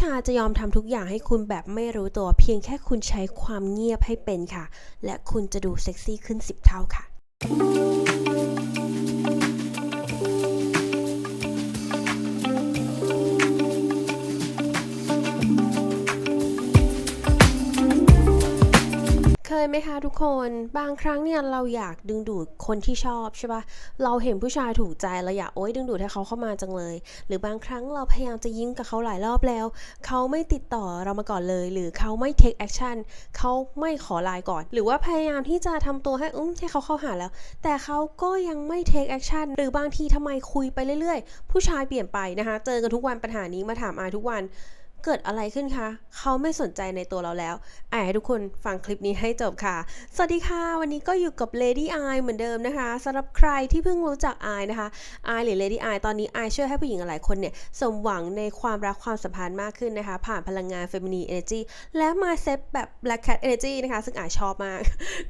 ชาจะยอมทำทุกอย่างให้คุณแบบไม่รู้ตัวเพียงแค่คุณใช้ความเงียบให้เป็นค่ะ และคุณจะดูเซ็กซี่ขึ้น 10 เท่าค่ะ เคยไหมคะทุกคนบางครั้งเนี่ยเราอยากดึงดูดคนที่ชอบใช่ปะเราเห็นผู้ชายถูกใจเราอยากโอ๊ยดึงดูดให้เขาเข้ามาจังเลย หรือบางครั้งเราพยายามจะยิ้มกับเขาหลายรอบแล้ว เขาไม่ติดต่อเรามาก่อนเลย หรือเขาไม่ take action เขาไม่ขอไลน์ก่อน หรือว่าพยายามที่จะทำตัวให้อุ้มให้เขาเข้าหาแล้ว แต่เขาก็ยังไม่ take action หรือบางทีทำไมคุยไปเรื่อยๆ ผู้ชายเปลี่ยนไปนะคะ เจอกันทุกวันปัญหานี้มาถามอายทุกวัน เกิดอะไรขึ้นคะ เขาไม่สนใจในตัวเราแล้วอ่อยให้ทุกคนฟังคลิปนี้ให้จบค่ะ สวัสดีค่ะ วันนี้ก็อยู่กับ Lady I เหมือนเดิมนะคะสำหรับใครที่เพิ่งรู้จัก I นะคะ I หรือ Lady I ตอนนี้ I ช่วยให้ผู้หญิงหลายคนเนี่ยสมหวังในความรักความสัมพันธ์มากขึ้นนะคะ ผ่านพลังงาน Feminine Energy และ Mindset แบบ Black Cat Energy นะคะ ซึ่ง I ชอบมาก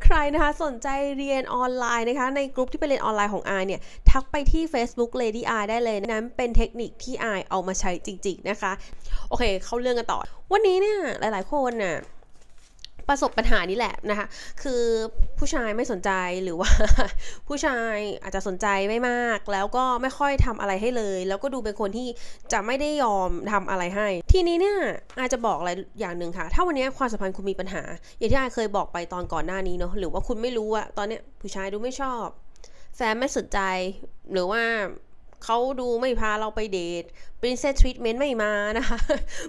ใครนะคะสนใจเรียนออนไลน์นะคะ ในกลุ่มที่ไปเรียนออนไลน์ของ I เนี่ยทักไปที่ Facebook Lady I ได้เลยนั้นเป็นเทคนิคที่ I เอามาใช้จริง ๆนะคะโอเคเข้าเรื่องกันต่อ วันนี้เนี่ยหลาย ๆ คนน่ะประสบปัญหานี้แหละนะคะ คือผู้ชายไม่สนใจหรือว่า ผู้ชายอาจจะสนใจไม่มาก แล้วก็ไม่ค่อยทำอะไรให้เลย แล้วก็ดูเป็นคนที่จะไม่ได้ยอมทำอะไรให้ ทีนี้เนี่ยอาจจะบอกอะไรอย่างหนึ่งค่ะ ถ้าวันนี้ความสัมพันธ์คุณมีปัญหา อย่างที่อาเคยบอกไปตอนก่อนหน้านี้เนาะหรือว่าคุณไม่รู้อะตอนเนี้ยผู้ชายดูไม่ชอบ แฟนไม่สนใจหรือว่า เขาดูไม่พาเราไปเดท princess treatment ไม่มานะคะ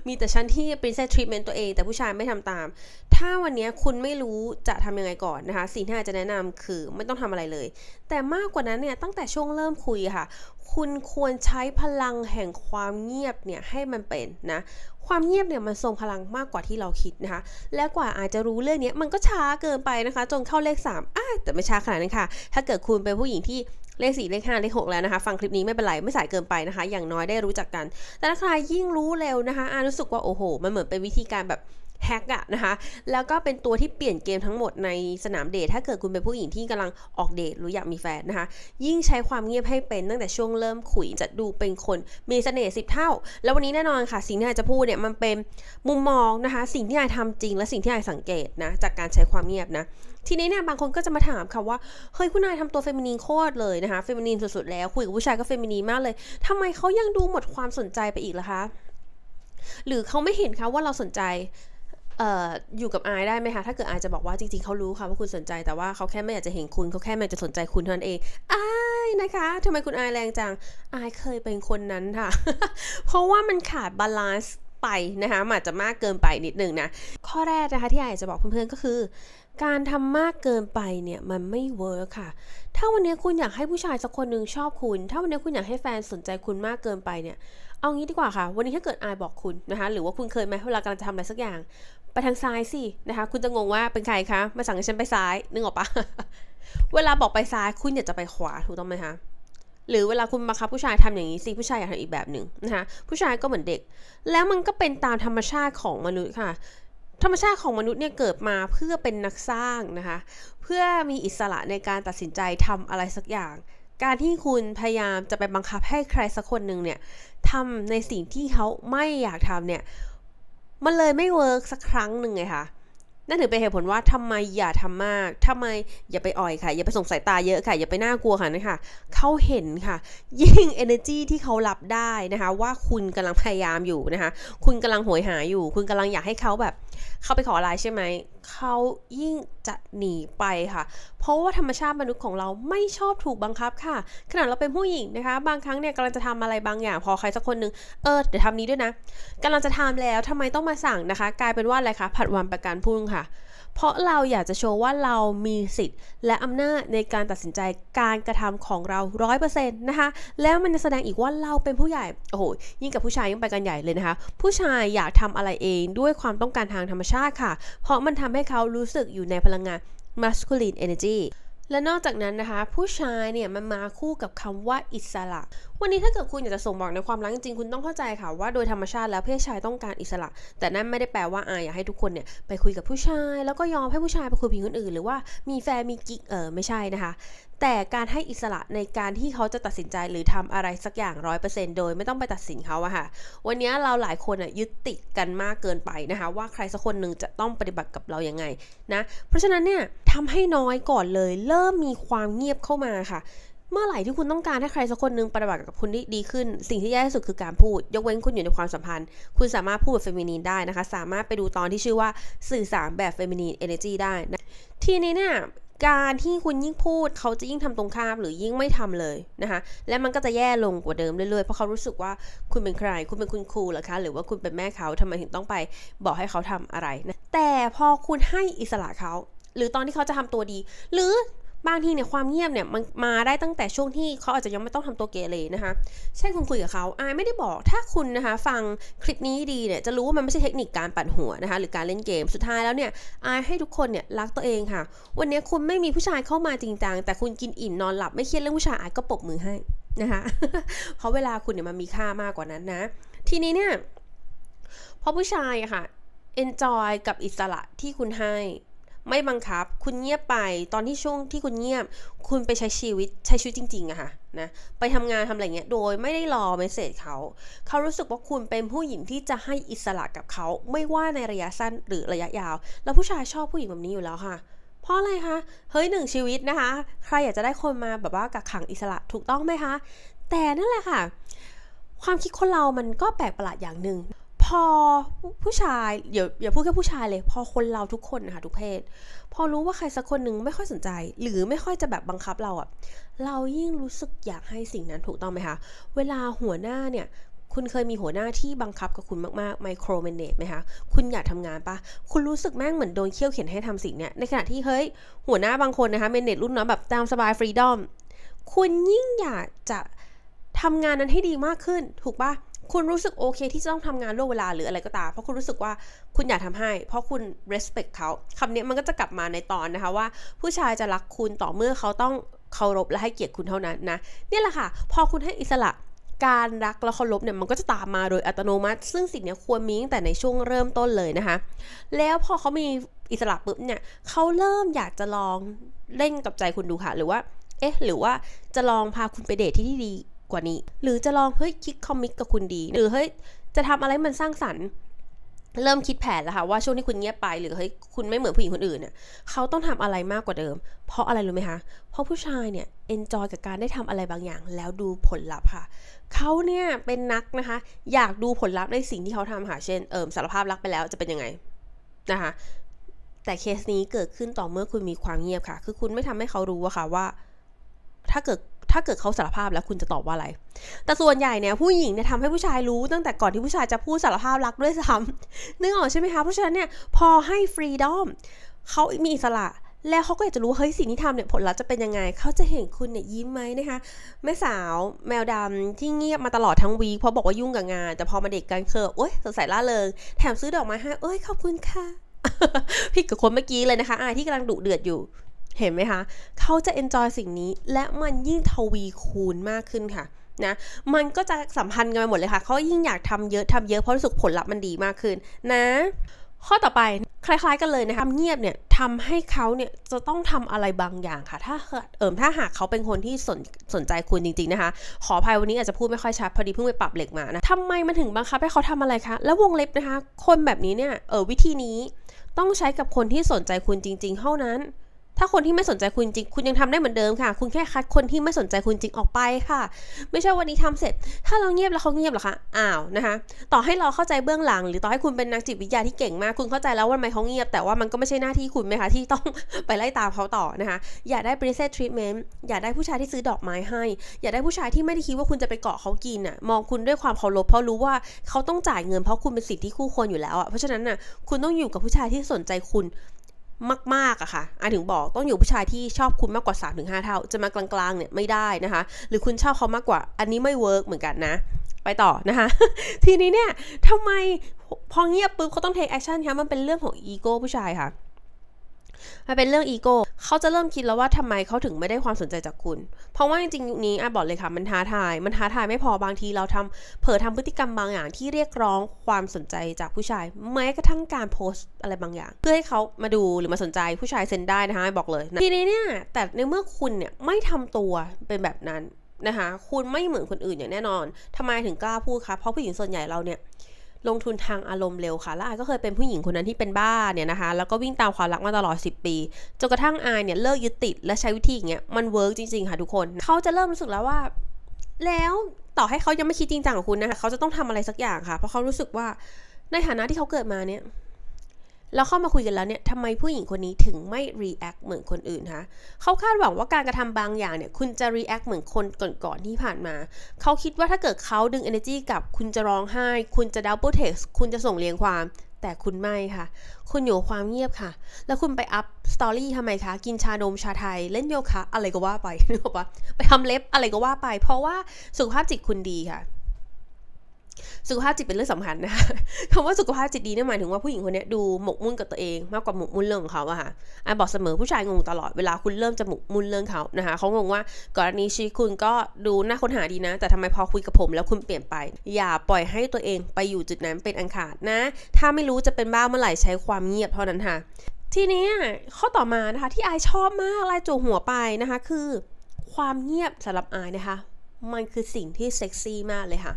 มีแต่ฉันที่ princess treatment ตัวเอง แต่ผู้ชายไม่ทำตาม ถ้าวันนี้คุณไม่รู้จะทำยังไงก่อนนะคะ สิ่งที่อาจจะแนะนำคือไม่ต้องทำอะไรเลย แต่มากกว่านั้นเนี่ยตั้งแต่ช่วงเริ่มคุยค่ะ คุณควรใช้พลังแห่งความเงียบเนี่ยให้มันเป็นนะความเงียบเนี่ยมันทรงพลังมากกว่าที่เราคิดนะคะ และกว่าอาจจะรู้เรื่องนี้มันก็ช้าเกินไปนะคะ จนเข้าเลข3อ้าแต่ไม่ช้าขนาดนั้นค่ะ ถ้าเกิดคุณเป็นผู้หญิงที่ เลข 4 เลข 5 เลข 6 แล้วนะคะ ฟังคลิปนี้ไม่เป็นไรไม่สายเกินไปนะคะ อย่างน้อยได้รู้จักกัน แต่ถ้าใครยิ่งรู้เร็วนะคะอารู้สึกว่าโอ้โห มันเหมือนเป็นวิธีการแบบแฮกอะนะคะ แล้วก็เป็นตัวที่เปลี่ยนเกมทั้งหมดในสนามเดท ถ้าเกิดคุณเป็นผู้หญิงที่กำลังออกเดทหรืออยากมีแฟนนะคะ ยิ่งใช้ความเงียบให้เป็นตั้งแต่ช่วงเริ่มคุยจะดูเป็นคนมีเสน่ห์สิบเท่า แล้ววันนี้แน่นอนค่ะ สิ่งที่ไอจะพูดเนี่ยมันเป็นมุมมองนะคะ สิ่งที่ไอทำจริง และสิ่งที่ไอสังเกตนะจากการใช้ความเงียบนะ ทีนี้เนี่ยบางคนก็จะมาถามค่ะว่าเฮ้ยคุณนายทำตัวเฟมินีนโคตรเลยนะคะเฟมินีนสุดๆแล้วคุยกับผู้ชายก็เฟมินีนมากเลยทำไมเขายังดูหมดความสนใจไปอีกล่ะคะ หรือเขาไม่เห็นคะว่าเราสนใจอออยู่กับอายได้ไหมคะ ถ้าเกิดอายจะบอกว่าจริงๆ เขารู้ค่ะว่าคุณสนใจแต่ว่าเขาแค่ไม่อยากจะเห็นคุณเขาแค่ไม่อยากจะสนใจคุณเท่านั้นเองอายนะคะทำไมคุณอายแรงจังอายเคยเป็นคนนั้นค่ะ เพราะว่ามันขาดบาลานซ์ไปนะคะอาจจะมากเกินไปนิดนึงนะข้อแรกนะคะที่อายจะบอกเพื่อนๆก็คือ การทำมากเกินไปเนี่ยมันไม่เวิร์คค่ะ ถ้าวันนี้คุณอยากให้ผู้ชายสักคนหนึ่งชอบคุณ ถ้าวันนี้คุณอยากให้แฟนสนใจคุณมากเกินไปเนี่ย เอางี้ดีกว่าค่ะ วันนี้ถ้าเกิดอายบอกคุณนะคะ หรือว่าคุณเคยไหมเวลากำลังจะทำอะไรสักอย่าง ไปทางซ้ายสินะคะ คุณจะงงว่าเป็นใครคะ มาสั่งให้ฉันไปซ้าย นึกออกปะ เวลาบอกไปซ้ายคุณอยากจะไปขวาถูกต้องไหมคะหรือเวลาคุณบังคับผู้ชายทำอย่างนี้สิผู้ชายอยากทำอีกแบบหนึ่งนะคะผู้ชายก็เหมือนเด็ก แล้วมันก็เป็นตามธรรมชาติของมนุษย์ค่ะ ธรรมชาติของมนุษย์เนี่ยเกิดมาเพื่อเป็นนักสร้างนะคะ เพื่อมีอิสระในการตัดสินใจทำอะไรสักอย่าง การที่คุณพยายามจะไปบังคับให้ใครสักคนหนึ่งเนี่ยทำในสิ่งที่เขาไม่อยากทำเนี่ย มันเลยไม่เวิร์กสักครั้งหนึ่งไงคะ นั่นถือเป็นเหตุผลว่าทำไมอย่าทำมากทำไมอย่าไปอ่อยค่ะ อย่าไปส่งสายตาเยอะค่ะ อย่าไปน่ากลัวค่ะนะคะเขาเห็นค่ะ ยิ่ง energy ที่เขารับได้นะคะ ว่าคุณกำลังพยายามอยู่นะคะ คุณกำลังหวยหาอยู่ คุณกำลังอยากให้เขาแบบ เข้าไปขอไลน์ใช่ไหม เขายิ่งจะหนีไปค่ะ เพราะว่าธรรมชาติมนุษย์ของเราไม่ชอบถูกบังคับค่ะ ขนาดเราเป็นผู้หญิงนะคะ บางครั้งเนี่ยกำลังจะทำอะไรบางอย่าง พอใครสักคนหนึ่งเออเดี๋ยวทำนี้ด้วยนะกำลังจะทำแล้วทำไมต้องมาสั่งนะคะ กลายเป็นว่าอะไรคะผัดวันประกันพรุ่งค่ะ เพราะเราอยากจะโชว์ว่าเรามีสิทธิ์ และอำนาจในการตัดสินใจการกระทำของเราร้อยเปอร์เซ็นต์นะคะ แล้วมันจะแสดงอีกว่าเราเป็นผู้ใหญ่ โอ้โห ยิ่งกับผู้ชายยิ่งไปกันใหญ่เลยนะคะ ผู้ชายอยากทำอะไรเองด้วยความต้องการทางธรรมชาติค่ะ เพราะมันทำให้เขารู้สึกอยู่ในพลังงาน masculine energy และนอกจากนั้นนะคะ ผู้ชายเนี่ยมันมาคู่กับคำว่าอิสระ วันนี้ถ้าเกิดคุณอยากจะส่งบอกในความรักจริงๆคุณต้องเข้าใจค่ะว่าโดยธรรมชาติแล้วเพศชายต้องการอิสระ แต่นั่นไม่ได้แปลว่าอาอยากให้ทุกคนเนี่ยไปคุยกับผู้ชาย แล้วก็ยอมให้ผู้ชายไปคุยกับผู้หญิงคนอื่น หรือว่ามีแฟนมีกิ๊กเออไม่ใช่นะคะ แต่การให้อิสระในการที่เขาจะตัดสินใจหรือทำอะไรสักอย่างร้อยเปอร์เซ็นต์โดยไม่ต้องไปตัดสินเขาอะค่ะ วันนี้เราหลายคนอะยึดติดกันมากเกินไปนะคะ ว่าใครสักคนหนึ่งจะต้องปฏิบัติกับเราอยังไงนะ เพราะฉะนั้นเนี่ยทำให้น้อยก่อนเลย เริ่มมีความเงียบเข้ามาค่ะ เมื่อไหร่ที่คุณต้องการให้ใครสักคนหนึ่งปฏิบัติกับคุณได้ดีขึ้น สิ่งที่แย่ที่สุดคือการพูด ยกเว้นคุณอยู่ในความสัมพันธ์ คุณสามารถพูดแบบเฟมินีนได้นะคะ สามารถไปดูตอนที่ชื่อว่าสื่อสารแบบเฟมินีนเอเนจีได้นะทีนี้เนี่ยการที่คุณยิ่งพูดเขาจะยิ่งทำตรงข้ามหรือยิ่งไม่ทำเลยนะคะ และมันก็จะแย่ลงกว่าเดิมเรื่อยๆ เพราะเขารู้สึกว่าคุณเป็นใคร คุณเป็นคุณครูเหรอคะ หรือว่าคุณเป็นแม่เขาทำไมถึงต้องไปบอกให้เขาทำอะไรนะแต่พอคุณให้อิสระเขาหรือตอนที่เขาจะทำตัวดี หรือ บางทีเนี่ยความเงียบเนี่ยมันมาได้ตั้งแต่ช่วงที่เขาอาจจะยังไม่ต้องทำตัวเกเรนะคะ เช่นคุณคุยกับเขาอายไม่ได้บอกถ้าคุณนะคะฟังคลิปนี้ดีเนี่ยจะรู้ว่ามันไม่ใช่เทคนิคการปั่นหัวนะคะ หรือการเล่นเกมสุดท้ายแล้วเนี่ยอายให้ทุกคนเนี่ยรักตัวเองค่ะ วันนี้คุณไม่มีผู้ชายเข้ามาจริงจังแต่คุณกินอิ่มนอนหลับไม่เครียดเรื่องผู้ชายอายก็ปรบมือให้นะคะเพราะเวลาคุณเนี่ยมันมีค่ามากกว่านั้นนะ ทีนี้เนี่ยพอผู้ชายอะค่ะ enjoy กับอิสระที่คุณให้ ไม่บังคับ คุณเงียบไป ตอนที่ช่วงที่คุณเงียบ คุณไปใช้ชีวิตใช้ชีวิตจริงๆอะค่ะนะ ไปทำงานทำอะไรเงี้ย โดยไม่ได้รอเมสเซจเขา เขารู้สึกว่าคุณเป็นผู้หญิงที่จะให้อิสระกับเขา ไม่ว่าในระยะสั้นหรือระยะยาว แล้วผู้ชายชอบผู้หญิงแบบนี้อยู่แล้วค่ะ เพราะอะไรคะ เฮ้ยหนึ่งชีวิตนะคะ ใครอยากจะได้คนมาแบบว่ากักขังอิสระถูกต้องไหมคะ แต่นั่นแหละค่ะ ความคิดคนเรามันก็แปลกประหลาดอย่างหนึ่ง พอผู้ชายอย่าอย่าพูดแค่ผู้ชายเลย พอคนเราทุกคนนะคะทุกเพศ พอรู้ว่าใครสักคนหนึ่งไม่ค่อยสนใจ หรือไม่ค่อยจะแบบบังคับเราอะเรายิ่งรู้สึกอยากให้สิ่งนั้นถูกต้องไหมคะ เวลาหัวหน้าเนี่ยคุณเคยมีหัวหน้าที่บังคับกับคุณมากๆไมโครเมเนจไหมคะ คุณอยากทำงานปะคุณรู้สึกแม่งเหมือนโดนเคี่ยวเข็นให้ทำสิ่งเนี้ย ในขณะที่เฮ้ย หัวหน้าบางคนนะคะเมเนจรุ่นน้องแบบตามสบายฟรีดอม คุณยิ่งอยากจะทำงานนั้นให้ดีมากขึ้น ถูกปะ คุณรู้สึกโอเคที่จะต้องทำงานล่วงเวลาหรืออะไรก็ตาม เพราะคุณรู้สึกว่าคุณอยากทำให้ เพราะคุณ respect เขาคำนี้มันก็จะกลับมาในตอนนะคะว่า ผู้ชายจะรักคุณต่อเมื่อเขาต้องเคารพและให้เกียรติคุณเท่านั้นนะเนี่ยแหละค่ะ พอคุณให้อิสระการรักและเคารพเนี่ยมันก็จะตามมาโดยอัตโนมัติ ซึ่งสิ่งนี้ควรมีตั้งแต่ในช่วงเริ่มต้นเลยนะคะ แล้วพอเขามีอิสระปุ๊บเนี่ยเขาเริ่มอยากจะลองเล่นกับใจคุณดูค่ะ หรือว่า เอ๊ะ หรือว่าจะลองพาคุณไปเดทที่ที่ดี กว่านี้ หรือจะลองเฮ้ยคิดคอมมิกกับคุณดี หรือเฮ้ยจะทำอะไรมันสร้างสรรค์เริ่มคิดแผนแล้วค่ะว่าช่วงที่คุณเงียบไปหรือเฮ้ยคุณไม่เหมือนผู้หญิงคนอื่นเนี่ยเขาต้องทำอะไรมากกว่าเดิม เพราะอะไรรู้ไหมคะ เพราะผู้ชายเนี่ยเอนจอยกับการได้ทำอะไรบางอย่าง แล้วดูผลลัพธ์ค่ะเขาเนี่ยเป็นนักนะคะ อยากดูผลลัพธ์ในสิ่งที่เขาทำค่ะเช่นเอิมสารภาพรักไปแล้วจะเป็นยังไงนะคะ แต่เคสนี้เกิดขึ้นต่อเมื่อคุณมีความเงียบค่ะ คือคุณไม่ทำให้เขารู้อะค่ะว่า ถ้าเกิด ถ้าเกิดเขาสารภาพแล้วคุณจะตอบว่าอะไร แต่ส่วนใหญ่เนี่ยผู้หญิงเนี่ยทำให้ผู้ชายรู้ตั้งแต่ก่อนที่ผู้ชายจะพูดสารภาพรักด้วยซ้ำนึกออกใช่ไหมคะ เพราะฉะนั้นเนี่ยพอให้ฟรีดอมเขามีอิสระแล้วเขาก็อยากจะรู้เฮ้ยสิ่งที่ทำเนี่ยผลลัพธ์จะเป็นยังไง เขาจะเห็นคุณเนี่ยยิ้มไหมนะคะแม่สาวแมวดำที่เงียบมาตลอดทั้งวีเพราะบอกว่ายุ่งกับงาน แต่พอมาเด็กกันเคอโอ๊ยสดใสล่าเริง แถมซื้อดอกไม้ให้เอ้ยขอบคุณค่ะ พี่กับคนเมื่อกี้เลยนะคะอายที่กำลังดุเดือดอยู่ เห็นไหมคะ เขาจะ enjoy สิ่งนี้ และมันยิ่งทวีคูณมากขึ้นค่ะนะ มันก็จะสัมพันธ์กันไปหมดเลยค่ะ เขายิ่งอยากทำเยอะทำเยอะเพราะรู้สึกผลลัพธ์มันดีมากขึ้นนะ ข้อต่อไปคล้ายๆกันเลยนะคะเงียบเนี่ยทำให้เขาเนี่ยจะต้องทำอะไรบางอย่างค่ะ ถ้าเอิมถ้าหากเขาเป็นคนที่สนสนใจคุณจริงๆนะคะ ขออภัยวันนี้อาจจะพูดไม่ค่อยชัดพอดีเพิ่งไปปรับเหล็กมานะทำไมมันถึงบังคับให้เขาทำอะไรคะ แล้ววงเล็บนะคะ คนแบบนี้เนี่ยเออวิธีนี้ต้องใช้กับคนที่สนใจคุณจริง ๆ เท่านั้น ถ้าคนที่ไม่สนใจคุณจริง คุณยังทำได้เหมือนเดิมค่ะ คุณแค่คัดคนที่ไม่สนใจคุณจริงออกไปค่ะ ไม่ใช่วันนี้ทำเสร็จ ถ้าเราเงียบแล้วเขาเงียบเหรอคะ อ้าวนะคะ ต่อให้เราเข้าใจเบื้องหลัง หรือต่อให้คุณเป็นนักจิตวิทยาที่เก่งมาก คุณเข้าใจแล้วว่าทำไมเขาเงียบ แต่ว่ามันก็ไม่ใช่หน้าที่คุณไหมคะ ที่ต้องไปไล่ตามเขาต่อนะคะ อย่าได้ princess treatment อย่าได้ผู้ชายที่ซื้อดอกไม้ให้ อย่าได้ผู้ชายที่ไม่ได้คิดว่าคุณจะไปเกาะเขากินอะ มองคุณด้วยความเคารพเพราะรู้ว่าเขาต้องจ่ายเงินเพราะคุณเป็นสิทธิที่คู่ควรอยู่แล้วอะ เพราะฉะนั้นน่ะ คุณต้องอยู่กับผู้ชายที่สนใจคุณ มากๆอะค่ะอาถึงบอกต้องอยู่ผู้ชายที่ชอบคุณมากกว่า 3-5 เท่า จะมากลางๆเนี่ยไม่ได้นะคะ หรือคุณชอบเขามากกว่า อันนี้ไม่เวิร์กเหมือนกันนะไปต่อนะคะ ทีนี้เนี่ยทำไมพอเงียบปุ๊บเขาต้องเทคแอคชั่นคะมันเป็นเรื่องของอีโก้ผู้ชายค่ะ มันเป็นเรื่องอีโก้เขาจะเริ่มคิดแล้วว่าทำไมเขาถึงไม่ได้ความสนใจจากคุณ เพราะว่าจริงๆยุคนี้อะบอกเลยค่ะมันท้าทาย มันท้าทายไม่พอบางทีเราทำเผลอทำพฤติกรรมบางอย่างที่เรียกร้องความสนใจจากผู้ชาย แม้กระทั่งการโพสต์อะไรบางอย่าง เพื่อให้เขามาดูหรือมาสนใจผู้ชายเซ็นได้นะคะบอกเลยทีนี้เนี่ยแต่ในเมื่อคุณเนี่ยไม่ทำตัวเป็นแบบนั้นนะคะ คุณไม่เหมือนคนอื่นอย่างแน่นอนทำไมถึงกล้าพูดคะเพราะผู้หญิงส่วนใหญ่เราเนี่ย ลงทุนทางอารมณ์เร็วค่ะและอายก็เคยเป็นผู้หญิงคนนั้นที่เป็นบ้าเนี่ยนะคะ แล้วก็วิ่งตามความรักมาตลอด 10 ปีจนกระทั่งอายเนี่ยเลิกยึดติดและใช้วิธีอย่างเงี้ยมันเวิร์กจริงๆค่ะทุกคนเขาจะเริ่มรู้สึกแล้วว่า แล้วต่อให้เขายังไม่คิดจริงจังกับคุณนะคะเขาจะต้องทำอะไรสักอย่างค่ะ เพราะเขารู้สึกว่าในฐานะที่เขาเกิดมาเนี่ย แล้วเข้ามาคุยกันแล้วเนี่ยทำไมผู้หญิงคนนี้ถึงไม่ react เหมือนคนอื่นคะเขาคาดหวังว่าการกระทำบางอย่างเนี่ยคุณจะ react เหมือนคนก่อนๆที่ผ่านมา เขาคิดว่าถ้าเกิดเขาดึง energy กับคุณจะร้องไห้ คุณจะ double text คุณจะส่งเรียงความแต่คุณไม่ค่ะ คุณอยู่ความเงียบค่ะ แล้วคุณไปอัพสตอรี่ทำไมคะ กินชานมชาไทย เล่นโยคะ อะไรก็ว่าไปนึกออกปะไปทำเล็บอะไรก็ว่าไป เพราะว่าสุขภาพจิตคุณดีค่ะ สุขภาพจิตเป็นเรื่องสำคัญนะคะคำว่าสุขภาพจิตดีเนี่ยหมายถึงว่าผู้หญิงคนนี้ดูหมกมุ่นกับตัวเองมากกว่าหมกมุ่นเรื่องของเขาอะค่ะอันบอกเสมอผู้ชายงงตลอดเวลาคุณเริ่มจะหมกมุ่นเรื่องเขานะคะเขางงว่าก่อนนี้ชีวิตคุณก็ดูน่าค้นหาดีนะ แต่ทำไมพอคุยกับผมแล้วคุณเปลี่ยนไป อย่าปล่อยให้ตัวเองไปอยู่จุดนั้นเป็นอันขาดนะ ถ้าไม่รู้จะเป็นบ้าเมื่อไหร่ใช้ความเงียบเท่านั้นค่ะ ทีนี้ข้อต่อมานะคะที่อายชอบมากไลจูหัวไปนะคะคือ ความเงียบสำหรับอายนะคะ มันคือสิ่งที่เซ็กซี่มากเลยค่ะ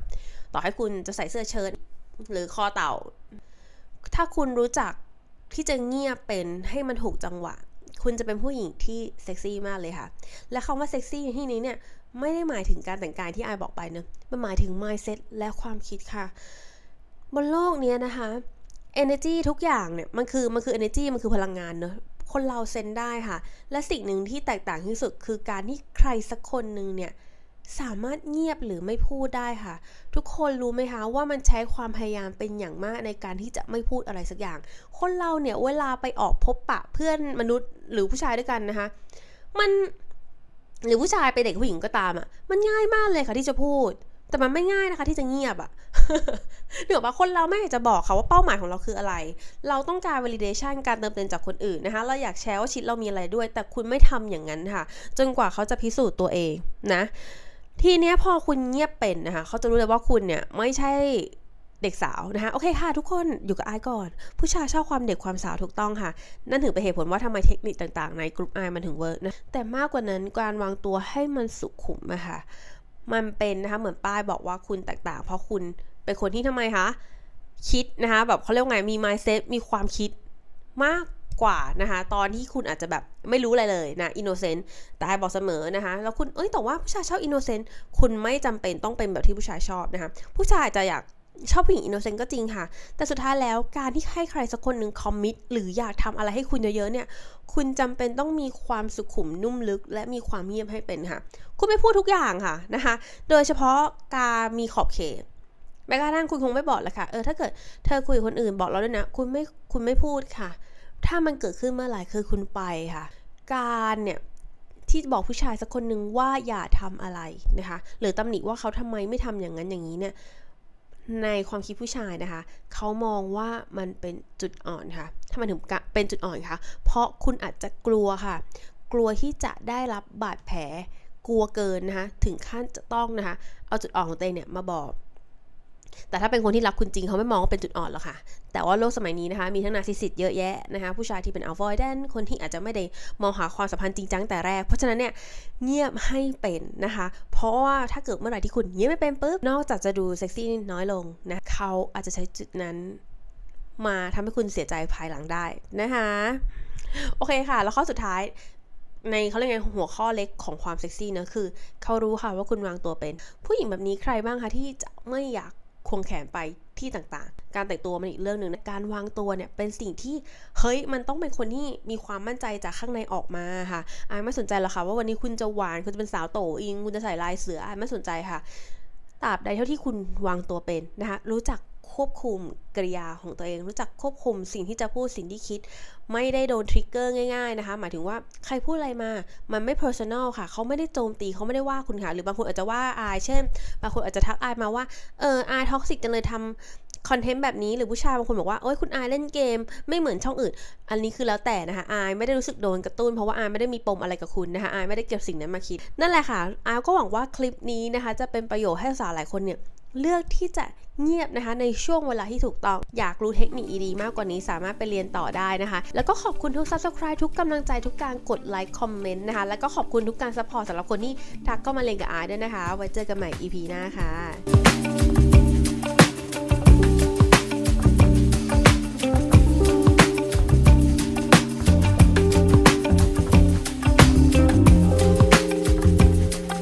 ต่อให้คุณจะใส่เสื้อเชิ้ตหรือคอเต่า ถ้าคุณรู้จักที่จะเงียบเป็นให้มันถูกจังหวะ คุณจะเป็นผู้หญิงที่เซ็กซี่มากเลยค่ะ และคำว่าเซ็กซี่ในที่นี้เนี่ยไม่ได้หมายถึงการแต่งกายที่ไอบอกไปเนะมันหมายถึง mindset และความคิดค่ะ บนโลกนี้นะคะ energy ทุกอย่างเนี่ยมันคือมันคือ energy มันคือพลังงานเนอะคนเราเซนได้ค่ะ และสิ่งหนึ่งที่แตกต่างที่สุดคือการที่ใครสักคนหนึ่งเนี่ย สามารถเงียบหรือไม่พูดได้ค่ะ ทุกคนรู้ไหมคะว่ามันใช้ความพยายามเป็นอย่างมากในการที่จะไม่พูดอะไรสักอย่าง คนเราเนี่ยเวลาไปออกพบปะเพื่อนมนุษย์หรือผู้ชายด้วยกันนะคะ มันหรือผู้ชายไปเด็กผู้หญิงก็ตามอะ่ะ มันง่ายมากเลยค่ะที่จะพูด แต่มันไม่ง่ายนะคะที่จะเงียบอะ่ะเดี๋ยวว่าคนเราไม่อยากจะบอกค่ะว่าเป้าหมายของเราคืออะไร เราต้องการ validation การเติมเต็มจากคนอื่นนะคะ เราอยากแชร์ว่าชีวิตเรามีอะไรด้วย แต่คุณไม่ทำอย่างนั้นค่ะ จนกว่าเขาจะพิสูจน์ตัวเองนะ ทีเนี้ยพอคุณเงียบเป็นนะคะเขาจะรู้เลยว่าคุณเนี่ยไม่ใช่เด็กสาวนะคะโอเคค่ะ ทุกคนอยู่กับไอก่อน ผู้ชายชอบความเด็กความสาวถูกต้องค่ะ นั่นถึงเป็นเหตุผลว่าทำไมเทคนิคต่างๆ ในกลุ่มไอมันถึงเวิร์กนะแต่มากกว่านั้นการวางตัวให้มันสุขุมอะค่ะมันเป็นนะคะเหมือนป้ายบอกว่าคุณแตกต่าง เพราะคุณเป็นคนที่ทำไมคะคิดนะคะแบบเขาเรียกไงมี mindset มีความคิดมาก กว่านะคะตอนที่คุณอาจจะแบบไม่รู้อะไรเลยนะ innocent แต่ไอบอกเสมอนะคะแล้วคุณเอ้ยแต่ว่าผู้ชายชอบ innocent คุณไม่จำเป็นต้องเป็นแบบที่ผู้ชายชอบนะคะผู้ชายจะอยากชอบผู้หญิง innocent ก็จริงค่ะ แต่สุดท้ายแล้วการที่ให้ใครสักคนหนึ่ง commit หรืออยากทำอะไรให้คุณเยอะๆเนี่ย คุณจำเป็นต้องมีความสุขุมนุ่มลึก และมีความเงียบให้เป็นค่ะ คุณไม่พูดทุกอย่างค่ะนะคะ โดยเฉพาะการมีขอบเขตแม้กระทั่งคุณคงไม่บอกแหละค่ะ เออถ้าเกิดเธอคุยกับคนอื่นบอกเราด้วยนะ คุณไม่คุณไม่พูดค่ะ ถ้ามันเกิดขึ้นเมื่อไหร่คือคุณไปค่ะ การเนี่ยที่บอกผู้ชายสักคนหนึ่งว่าอย่าทำอะไรนะคะหรือตำหนิว่าเขาทำไมไม่ทำอย่างนั้นอย่างนี้เนี่ยในความคิดผู้ชายนะคะ เขามองว่ามันเป็นจุดอ่อนค่ะทำไมถึงเป็นจุดอ่อนคะเพราะคุณอาจจะกลัวค่ะ กลัวที่จะได้รับบาดแผลกลัวเกินนะคะ ถึงขั้นจะต้องนะคะ เอาจุดอ่อนของตัวเองเนี่ยมาบอก แต่ถ้าเป็นคนที่รักคุณจริงเขาไม่มองว่าเป็นจุดอ่อนหรอกค่ะ แต่ว่าโลกสมัยนี้นะคะมีทั้งนาซิสิสเยอะแยะนะคะผู้ชายที่เป็น avoidant คนที่อาจจะไม่ได้มองหาความสัมพันธ์จริงจังแต่แรก เพราะฉะนั้นเนี่ยเงียบให้เป็นนะคะ เพราะว่าถ้าเกิดเมื่อไหร่ที่คุณเงียบไม่เป็นปุ๊บนอกจากจะดูเซ็กซี่น้อยลงนะเขาอาจจะใช้จุดนั้นมาทำให้คุณเสียใจภายหลังได้นะคะ โอเคค่ะ แล้วข้อสุดท้ายในเขาเรียกไงหัวข้อเล็กของความเซ็กซี่นะคือ เขารู้ค่ะว่าคุณวางตัวเป็น ผู้หญิงแบบนี้ใครบ้างคะที่จะไม่อยาก ควงแขนไปที่ต่างๆ การแต่งตัวมันอีกเรื่องหนึ่งนะการวางตัวเนี่ยเป็นสิ่งที่เฮ้ยมันต้องเป็นคนที่มีความมั่นใจจากข้างในออกมาค่ะอายไม่สนใจหรอกค่ะว่าวันนี้คุณจะหวานคุณจะเป็นสาวโตอิงคุณจะใส่ลายเสืออายไม่สนใจค่ะตราบใดเท่าที่คุณวางตัวเป็นนะคะรู้จัก ควบคุมกริยาของตัวเอง รู้จักควบคุมสิ่งที่จะพูดสิ่งที่คิด ไม่ได้โดนทริกเกอร์ง่ายๆนะคะ หมายถึงว่าใครพูดอะไรมา มันไม่ personal ค่ะ เขาไม่ได้โจมตีเขาไม่ได้ว่าคุณค่ะ หรือบางคนอาจจะว่าอาย เช่น บางคนอาจจะทักอายมาว่า เอออายท็อกซิกจังเลยทำคอนเทนต์แบบนี้หรือผู้ชายบางคนบอกว่าโอ๊ยคุณอายเล่นเกม ไม่เหมือนช่องอื่น อันนี้คือแล้วแต่นะคะอายไม่ได้รู้สึกโดนกระตุ้นเพราะว่าอายไม่ได้มีปมอะไรกับคุณนะคะอายไม่ได้เก็บสิ่งนั้นมาคิด นั่นแหละค่ะอายก็หวังว่าคลิปนี้นะคะ จะเป็นประโยชน์ให้สาวหลายคนเนี่ย เลือกที่จะเงียบนะคะในช่วงเวลาที่ถูกต้อง อยากรู้เทคนิคดีมากกว่านี้สามารถไปเรียนต่อได้นะคะ แล้วก็ขอบคุณทุก subscribe ทุกกำลังใจทุกการกดไลค์คอมเมนต์นะคะ แล้วก็ขอบคุณทุกการ support สำหรับคนที่ทักเข้ามาเรียนกับอายด้วยนะคะ ไว้เจอกันใหม่ EP หน้าค่ะ